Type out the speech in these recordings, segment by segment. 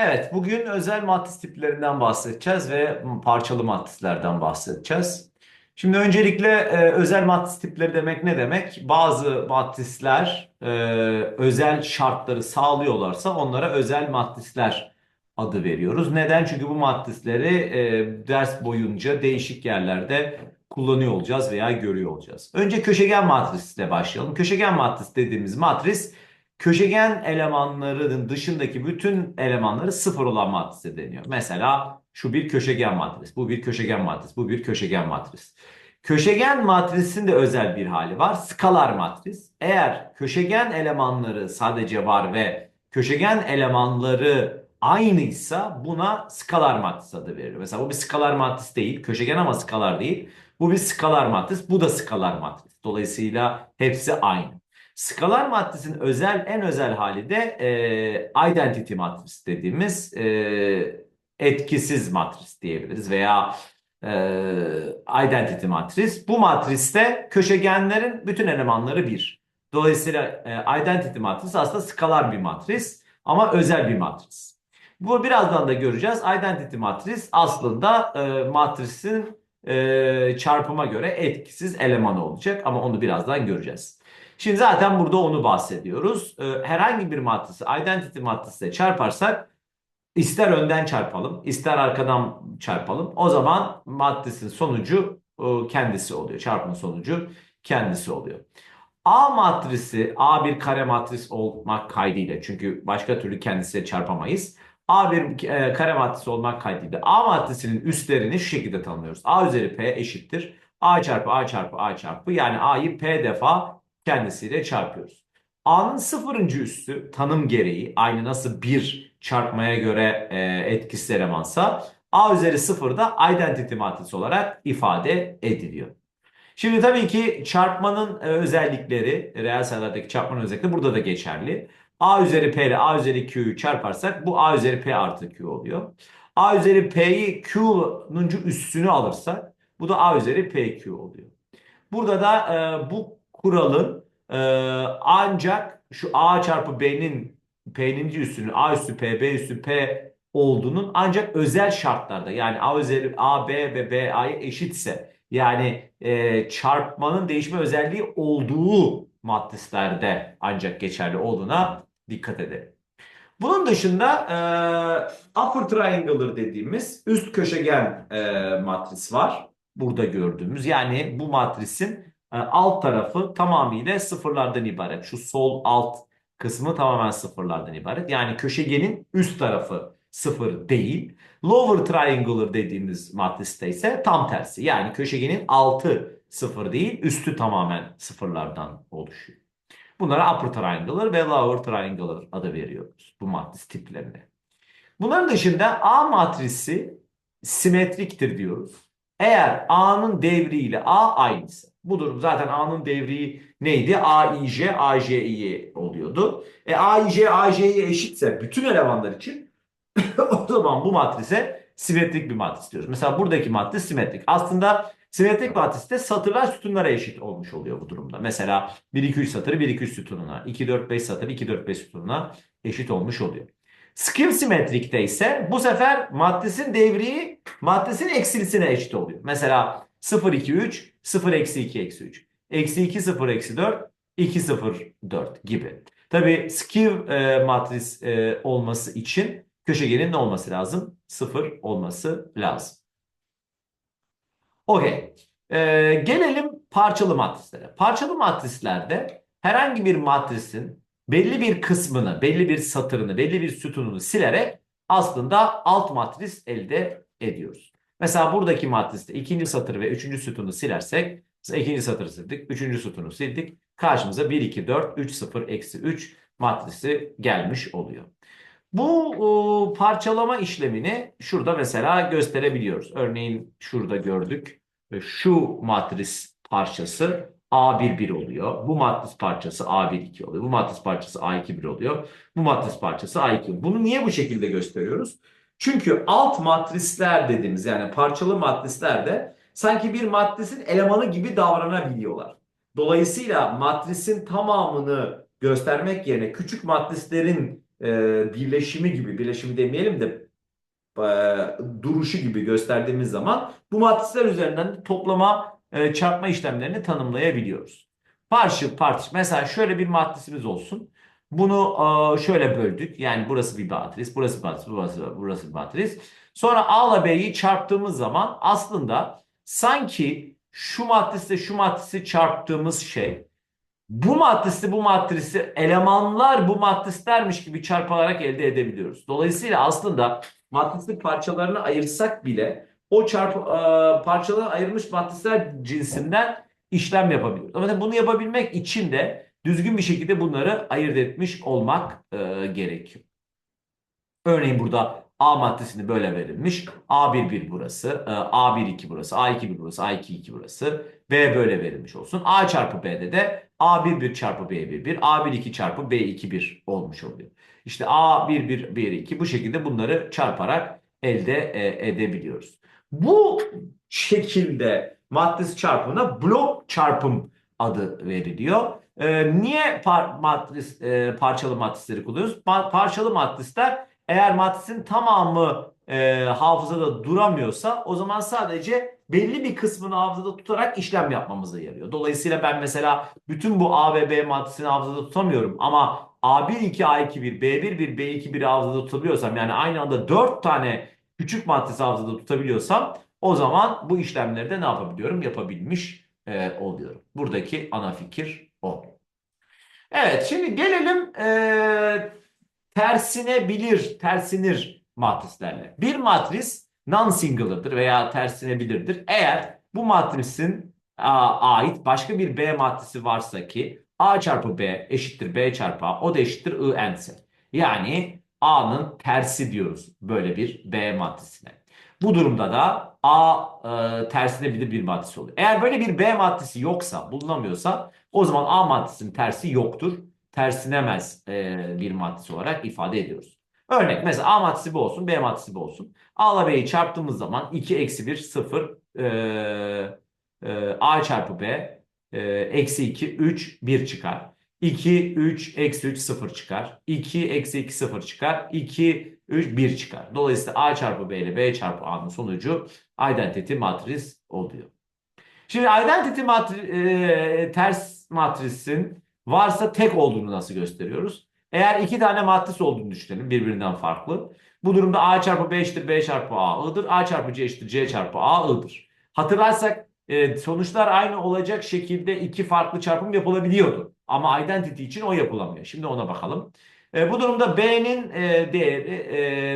Evet, bugün özel matris tiplerinden bahsedeceğiz ve parçalı matrislerden bahsedeceğiz. Şimdi öncelikle e, özel matris tipleri demek ne demek? Bazı matrisler e, özel şartları sağlıyorlarsa onlara özel matrisler adı veriyoruz. Neden? Çünkü bu matrisleri e, ders boyunca değişik yerlerde kullanıyor olacağız veya görüyor olacağız. Önce köşegen matrisle başlayalım. Köşegen matris dediğimiz matris köşegen elemanlarının dışındaki bütün elemanları sıfır olan matrise deniyor. Mesela şu bir köşegen matris, bu bir köşegen matris, bu bir köşegen matris. Köşegen matrisin de özel bir hali var. Skalar matris. Eğer köşegen elemanları sadece var ve köşegen elemanları aynıysa buna skalar matris adı verilir. Mesela bu bir skalar matris değil. Köşegen ama skalar değil. Bu bir skalar matris. Bu da skalar matris. Dolayısıyla hepsi aynı. Skalar matrisin özel en özel hali de e, identity matris dediğimiz e, etkisiz matris diyebiliriz veya e, identity matris. Bu matriste köşegenlerin bütün elemanları bir. Dolayısıyla e, identity matris aslında skalar bir matris ama özel bir matris. Bu birazdan da göreceğiz. Identity matris aslında e, matrisin e, çarpıma göre etkisiz elemanı olacak ama onu birazdan göreceğiz. Şimdi zaten burada onu bahsediyoruz. Ee, herhangi bir matrisi identity matrisiyle çarparsak ister önden çarpalım ister arkadan çarpalım. O zaman matrisin sonucu e, kendisi oluyor. Çarpımın sonucu kendisi oluyor. A matrisi A bir kare matris olmak kaydıyla çünkü başka türlü kendisiyle çarpamayız. A bir e, kare matrisi olmak kaydıyla A matrisinin üstlerini şu şekilde tanımlıyoruz. A üzeri P eşittir. A çarpı A çarpı A çarpı yani A'yı P defa kendisiyle çarpıyoruz. A'nın sıfırıncı üssü tanım gereği aynı nasıl bir çarpmaya göre e, etkisiz elemansa A üzeri sıfır da identity matrisi olarak ifade ediliyor. Şimdi tabii ki çarpmanın e, özellikleri, reel sayılardaki çarpmanın özellikleri burada da geçerli. A üzeri P ile A üzeri Q'yu çarparsak bu A üzeri P artı Q oluyor. A üzeri P'yi Q'nun üssünü alırsak bu da A üzeri PQ oluyor. Burada da e, bu kuralın e, ancak şu A çarpı B'nin P'nin üstünün A üstü P, B üstü P olduğunun ancak özel şartlarda yani A üzeri A, B ve B A'ya eşitse yani e, çarpmanın değişme özelliği olduğu matrislerde ancak geçerli olduğuna dikkat edelim. Bunun dışında e, upper triangular dediğimiz üst köşegen e, matris var. Burada gördüğümüz yani bu matrisin e, alt tarafı tamamıyla sıfırlardan ibaret. Şu sol alt kısmı tamamen sıfırlardan ibaret. Yani köşegenin üst tarafı sıfır değil. Lower triangular dediğimiz matriste ise tam tersi. Yani köşegenin altı sıfır değil, üstü tamamen sıfırlardan oluşuyor. Bunlara upper triangular ve lower triangular adı veriyoruz bu matris tiplerine. Bunların dışında A matrisi simetriktir diyoruz. Eğer A'nın devriyle A aynısı. Bu durum zaten A'nın devriği neydi? A, I, J, A, J, I oluyordu. E A, I, J, A, J, I eşitse bütün elemanlar için o zaman bu matrise simetrik bir matris diyoruz. Mesela buradaki matris simetrik. Aslında simetrik matriste satırlar sütunlara eşit olmuş oluyor bu durumda. Mesela 1, 2, 3 satırı 1, 2, 3 sütununa, 2, 4, 5 satırı 2, 4, 5 sütununa eşit olmuş oluyor. Skim simetrikte ise bu sefer matrisin devriği matrisin eksilisine eşit oluyor. Mesela 0, 2, 3, 0, eksi 2, eksi 3. Eksi 2, 0, eksi 4, 2, 0, 4 gibi. Tabi skew e, matris e, olması için köşegenin ne olması lazım? 0 olması lazım. Okey. E, gelelim parçalı matrislere. Parçalı matrislerde herhangi bir matrisin belli bir kısmını, belli bir satırını, belli bir sütununu silerek aslında alt matris elde ediyoruz. Mesela buradaki matriste ikinci satır ve üçüncü sütunu silersek ikinci satırı sildik, üçüncü sütunu sildik. Karşımıza 1, 2, 4, 3, 0, eksi 3 matrisi gelmiş oluyor. Bu o, parçalama işlemini şurada mesela gösterebiliyoruz. Örneğin şurada gördük. Şu matris parçası A11 oluyor. Bu matris parçası A12 oluyor. Bu matris parçası A21 oluyor. Bu matris parçası A2. Bunu niye bu şekilde gösteriyoruz? Çünkü alt matrisler dediğimiz yani parçalı matrislerde sanki bir matrisin elemanı gibi davranabiliyorlar. Dolayısıyla matrisin tamamını göstermek yerine küçük matrislerin e, birleşimi gibi, birleşimi demeyelim de duruşu gibi gösterdiğimiz zaman bu matrisler üzerinden toplama, e, çarpma işlemlerini tanımlayabiliyoruz. Partial, partial. Mesela şöyle bir matrisimiz olsun. Bunu e, şöyle böldük. Yani burası bir matris, burası bir matris, burası, burası bir matris. Sonra A ile B'yi çarptığımız zaman aslında sanki şu matrisle şu matrisi çarptığımız şey bu matrisi bu matrisi elemanlar bu matrislermiş gibi çarpılarak elde edebiliyoruz. Dolayısıyla aslında matrislik parçalarını ayırsak bile o çarpı e, parçalara ayırmış matrisler cinsinden işlem yapabiliyoruz. Ama bunu yapabilmek için de düzgün bir şekilde bunları ayırt etmiş olmak e, gerekiyor. Örneğin burada A maddesini böyle verilmiş. A11 burası, A12 burası, A21 burası, A22 burası. B böyle verilmiş olsun. A çarpı B'de de A11 çarpı B11, A12 çarpı B21 olmuş oluyor. İşte A11, B2 bu şekilde bunları çarparak elde e, edebiliyoruz. Bu şekilde matris çarpımına blok çarpım adı veriliyor. Ee, niye par matris, e, parçalı matrisleri kullanıyoruz? Pa parçalı matrisler eğer matrisin tamamı e, hafızada duramıyorsa o zaman sadece belli bir kısmını hafızada tutarak işlem yapmamıza yarıyor. Dolayısıyla ben mesela bütün bu A ve B matrisini hafızada tutamıyorum ama A1, 2, A2, 1, B1, 1, B2, 1'i hafızada tutabiliyorsam yani aynı anda 4 tane küçük matris hafızada tutabiliyorsam o zaman bu işlemleri de ne yapabiliyorum? Yapabilmiş e, oluyorum. Buradaki ana fikir o. Evet şimdi gelelim e, tersine bilir, tersinir matrislerle. Bir matris non-singular'dır veya tersine bilirdir. Eğer bu matrisin a, ait başka bir B matrisi varsa ki A çarpı B eşittir B çarpı A o da eşittir I n. Yani A'nın tersi diyoruz böyle bir B matrisine. Bu durumda da A e, tersine bilir bir matrisi oluyor. Eğer böyle bir B matrisi yoksa, bulunamıyorsa o zaman A matrisinin tersi yoktur tersinemez e, bir matrisi olarak ifade ediyoruz. Örnek mesela A matrisi bu olsun, B matrisi bu olsun. A ile B'yi çarptığımız zaman 2 eksi 1 0 e, e, A çarpı B e, eksi 2 3 1 çıkar. 2 3 eksi 3 0 çıkar. 2 eksi 2 0 çıkar. 2 3 1 çıkar. Dolayısıyla A çarpı B ile B çarpı A'nın sonucu identity matris oluyor. Şimdi identity matri, e, ters matrisin varsa tek olduğunu nasıl gösteriyoruz? Eğer iki tane matris olduğunu düşünelim birbirinden farklı. Bu durumda A çarpı B eşittir B çarpı A I'dır. A çarpı C eşittir C çarpı A I'dır. Hatırlarsak e, sonuçlar aynı olacak şekilde iki farklı çarpım yapılabiliyordu. Ama identity için o yapılamıyor. Şimdi ona bakalım. E, bu durumda B'nin e, değeri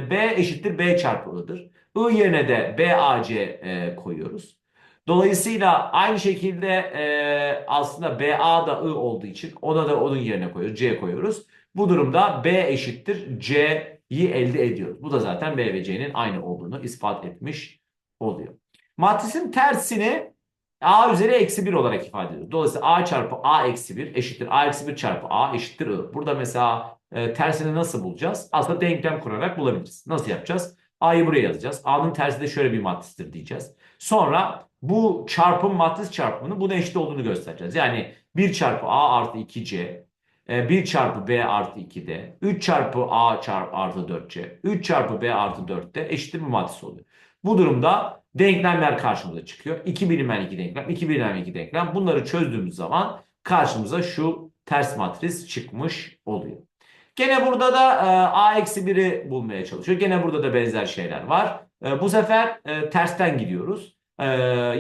e, B eşittir B çarpı I'dır. I yerine de BAC e, koyuyoruz. Dolayısıyla aynı şekilde e, aslında BA da I olduğu için ona da onun yerine koyuyoruz. C koyuyoruz. Bu durumda B eşittir C'yi elde ediyoruz. Bu da zaten B ve C'nin aynı olduğunu ispat etmiş oluyor. Matrisin tersini A üzeri eksi 1 olarak ifade ediyoruz. Dolayısıyla A çarpı A eksi 1 eşittir A eksi 1 çarpı A eşittir I. Burada mesela e, tersini nasıl bulacağız? Aslında denklem kurarak bulabiliriz. Nasıl yapacağız? A'yı buraya yazacağız. A'nın tersi de şöyle bir matristir diyeceğiz. Sonra bu çarpım matris çarpımının buna eşit olduğunu göstereceğiz. Yani 1 çarpı A artı 2C, 1 e, çarpı B artı 2D, 3 çarpı A çarpı artı 4C, 3 çarpı B artı 4D eşittir bir matris oluyor. Bu durumda denklemler karşımıza çıkıyor. 2 bilinmeyen 2 denklem, 2 bilinmeyen 2 denklem. Bunları çözdüğümüz zaman karşımıza şu ters matris çıkmış oluyor. Gene burada da e, A eksi 1'i bulmaya çalışıyor. Gene burada da benzer şeyler var. E, bu sefer e, tersten gidiyoruz. E,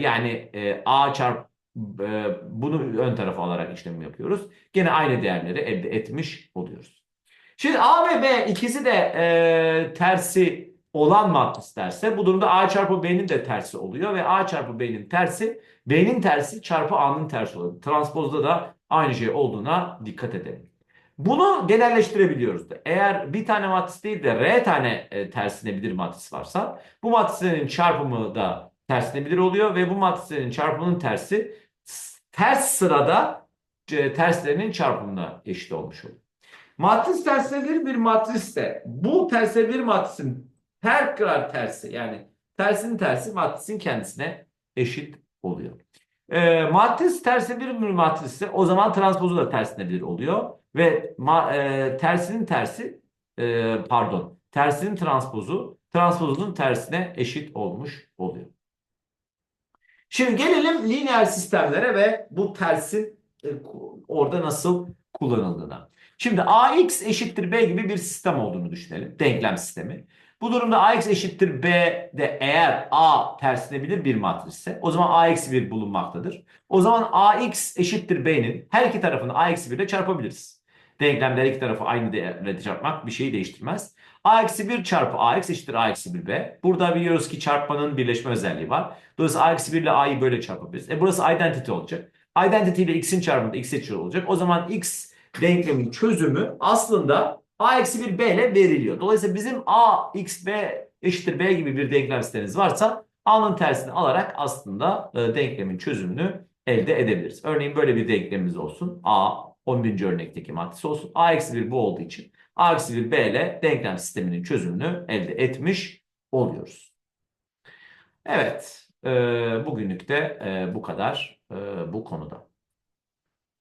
yani e, A çarp e, bunu ön tarafa alarak işlemi yapıyoruz. Gene aynı değerleri elde etmiş oluyoruz. Şimdi A ve B ikisi de e, tersi olan matrislerse bu durumda A çarpı B'nin de tersi oluyor ve A çarpı B'nin tersi B'nin tersi çarpı A'nın tersi oluyor. Transpozda da aynı şey olduğuna dikkat edelim. Bunu genelleştirebiliyoruz da. Eğer bir tane matris değil de R tane e, tersinebilir matris varsa bu matrislerin çarpımı da tersinebilir oluyor ve bu matrislerin çarpımının tersi ters sırada e, terslerinin çarpımına eşit olmuş oluyor. Matris tersleri bir matriste bu tersleri matrisin her kadar tersi yani tersinin tersi matrisin kendisine eşit oluyor. E, matris tersinebilir bir matrise o zaman transpozu da tersinebilir oluyor. Ve ma, e, tersinin tersi e, pardon tersinin transpozu transpozunun tersine eşit olmuş oluyor. Şimdi gelelim lineer sistemlere ve bu tersin e, orada nasıl kullanıldığına. Şimdi ax eşittir b gibi bir sistem olduğunu düşünelim. Denklem sistemi. Bu durumda ax eşittir b de eğer a tersinebilir bir matrisse o zaman a eksi 1 bulunmaktadır. O zaman ax eşittir b'nin her iki tarafını a eksi 1 ile çarpabiliriz. Denklemde her iki tarafı aynı değerle çarpmak bir şeyi değiştirmez. a eksi 1 çarpı ax eşittir a eksi 1 b. Burada biliyoruz ki çarpmanın birleşme özelliği var. Dolayısıyla a eksi 1 ile a'yı böyle çarpabiliriz. E burası identity olacak. Identity ile x'in çarpımı x eşit olacak. O zaman x denklemin çözümü aslında a eksi 1 b ile veriliyor. Dolayısıyla bizim a x b eşittir b gibi bir denklem sistemimiz varsa a'nın tersini alarak aslında e, denklemin çözümünü elde edebiliriz. Örneğin böyle bir denklemimiz olsun. a 11. örnekteki matris olsun. a eksi 1 bu olduğu için a eksi 1 b ile denklem sisteminin çözümünü elde etmiş oluyoruz. Evet, e, bugünlük de e, bu kadar e, bu konuda.